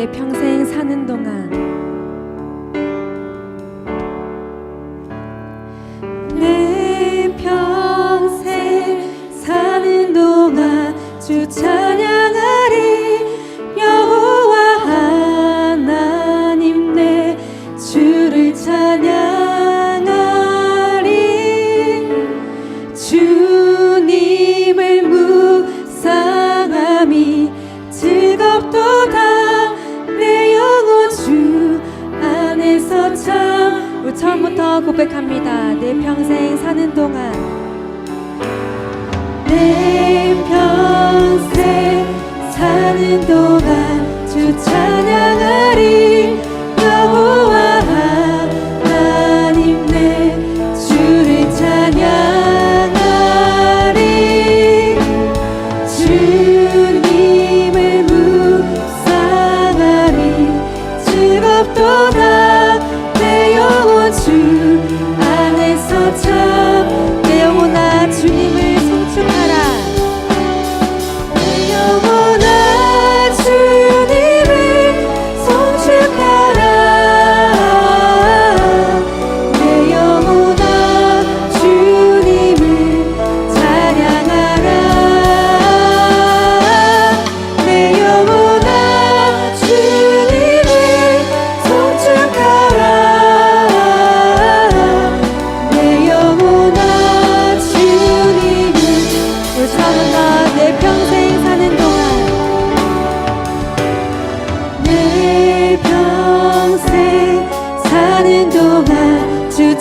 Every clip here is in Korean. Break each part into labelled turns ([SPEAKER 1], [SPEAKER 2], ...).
[SPEAKER 1] 내 평생 사는 동안
[SPEAKER 2] 내 평생 사는 동안 주 찬양하
[SPEAKER 1] 고백합니다. 내 평생 사는 동안
[SPEAKER 2] 내 평생 사는 동안 주 찬양하리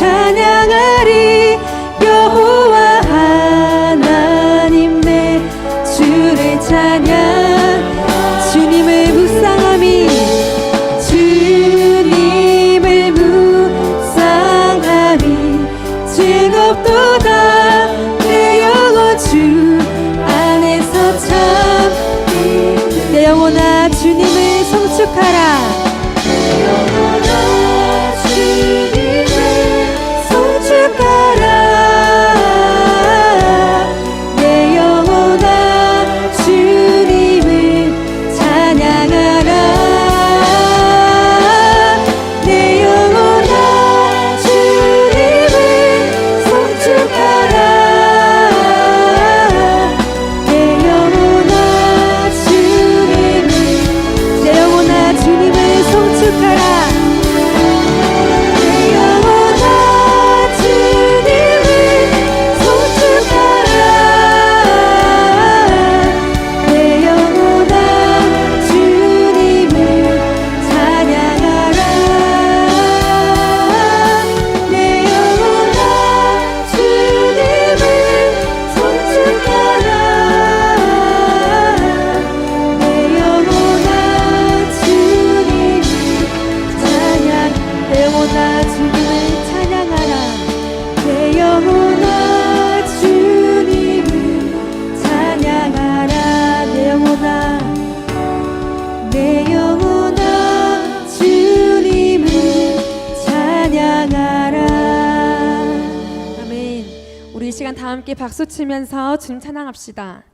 [SPEAKER 2] 찬양하리
[SPEAKER 1] 시간 다 함께 박수 치면서 주님 찬양합시다.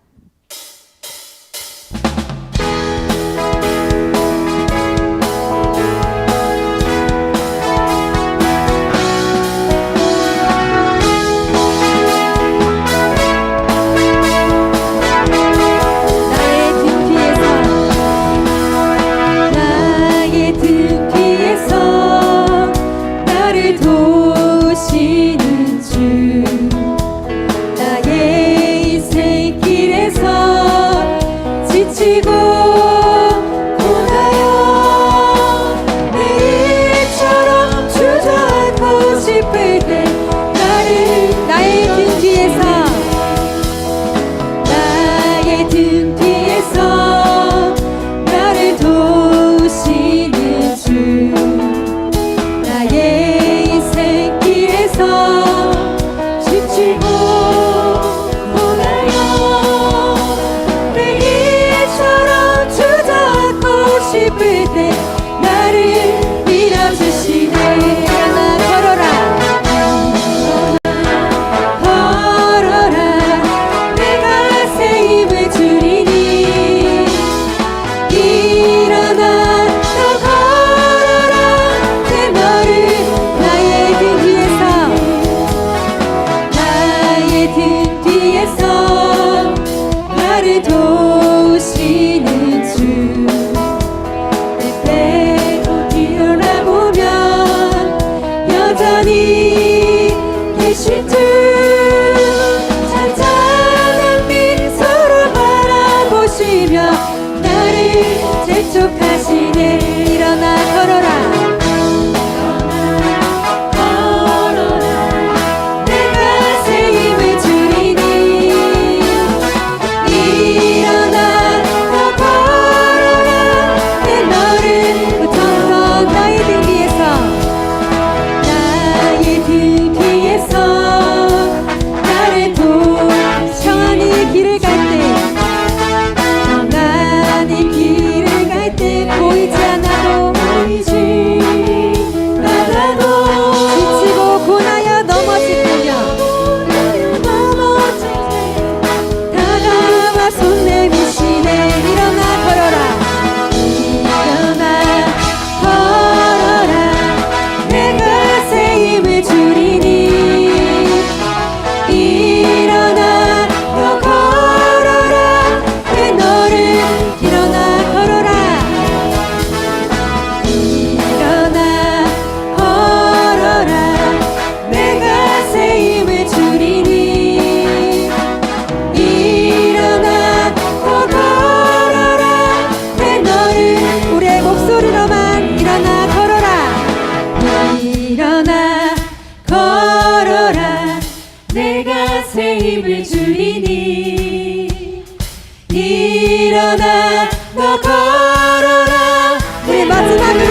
[SPEAKER 2] here. 새 힘을 줄이니 일어나 너 걸어라 내 마지막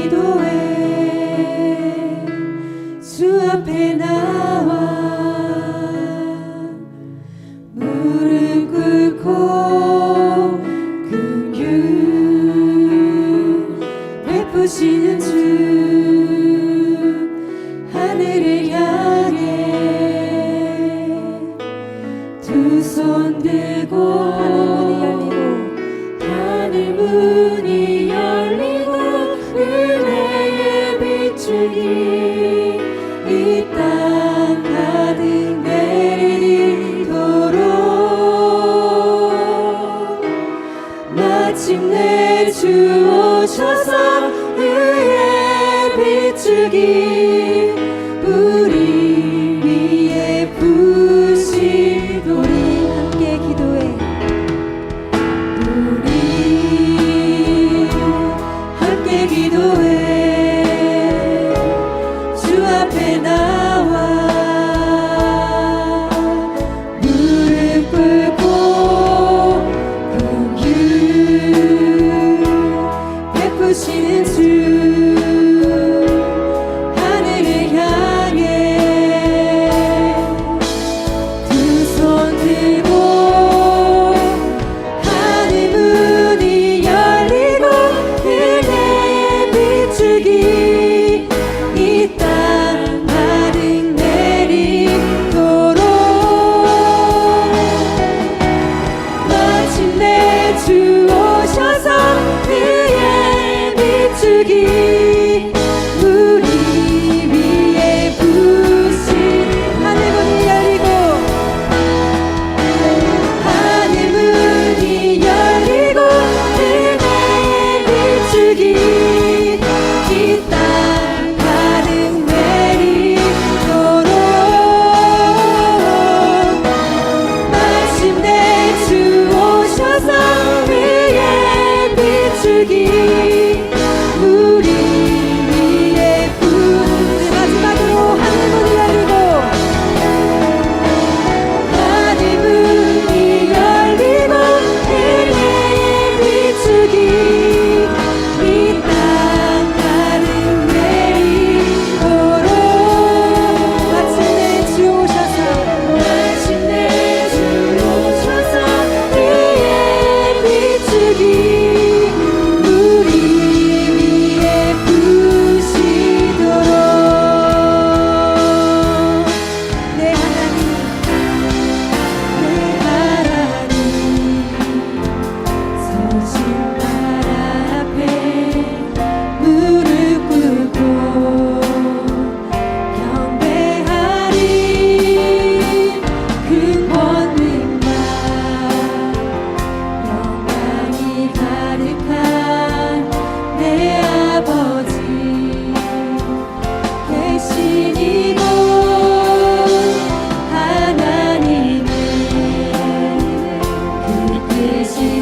[SPEAKER 2] 기도해 see.